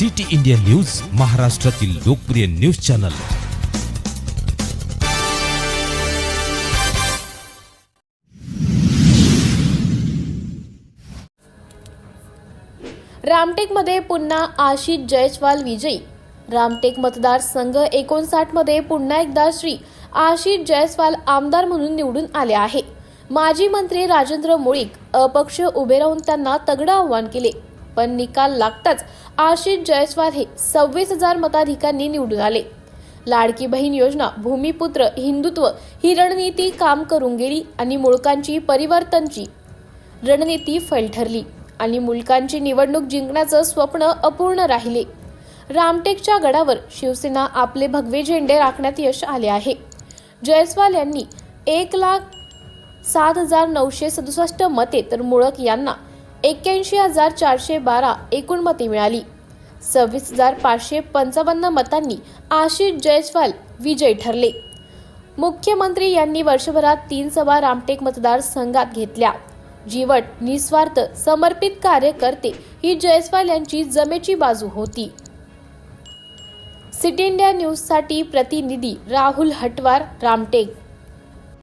City India news महाराष्ट्रातील लोकप्रिय news channel. रामटेकमध्ये पुन्हा आशिष जयस्वाल विजयी. रामटेक मतदारसंघ एकोणसाठमध्ये पुन्हा एकदा श्री आशिष जयस्वाल आमदार म्हणून निवडून आले आहे. माजी मंत्री राजेंद्र मुळीक अपक्ष उभे राहून त्यांना तगडं आव्हान केले. पण निकाल लागताच आशिष जयस्वाल हे सव्वीस हजार मताधिकांनी निवडून आले. लाडकी बहीण योजना भूमिपुत्र हिंदुत्व ही रणनीती काम करून गेली आणि मुळकांची परिवर्तनची रणनीती फैल ठरली आणि मुलकांची निवडणूक जिंकण्याचं स्वप्न अपूर्ण राहिले. रामटेकच्या गडावर शिवसेना आपले भगवे झेंडे राखण्यात यश आले आहे. जयस्वाल यांनी एक लाख सात हजार नऊशे सदुसष्ट मते तर मुळक यांना एक्क्याऐंशी हजार चारशे बारा एकूण मते मिळाली. सव्वीस हजार पाचशे पंचावन्न मतांनी आशिष जयस्वाल विजयी ठरले. मुख्यमंत्री यांनी वर्षभरात तीन सभा रामटेक मतदारसंघात घेतल्या. जीवट निस्वार्थ समर्पित कार्य करते ही जयस्वाल यांची जमेची बाजू होती. सिटी इंडिया न्यूजसाठी प्रतिनिधी राहुल हटवार रामटेक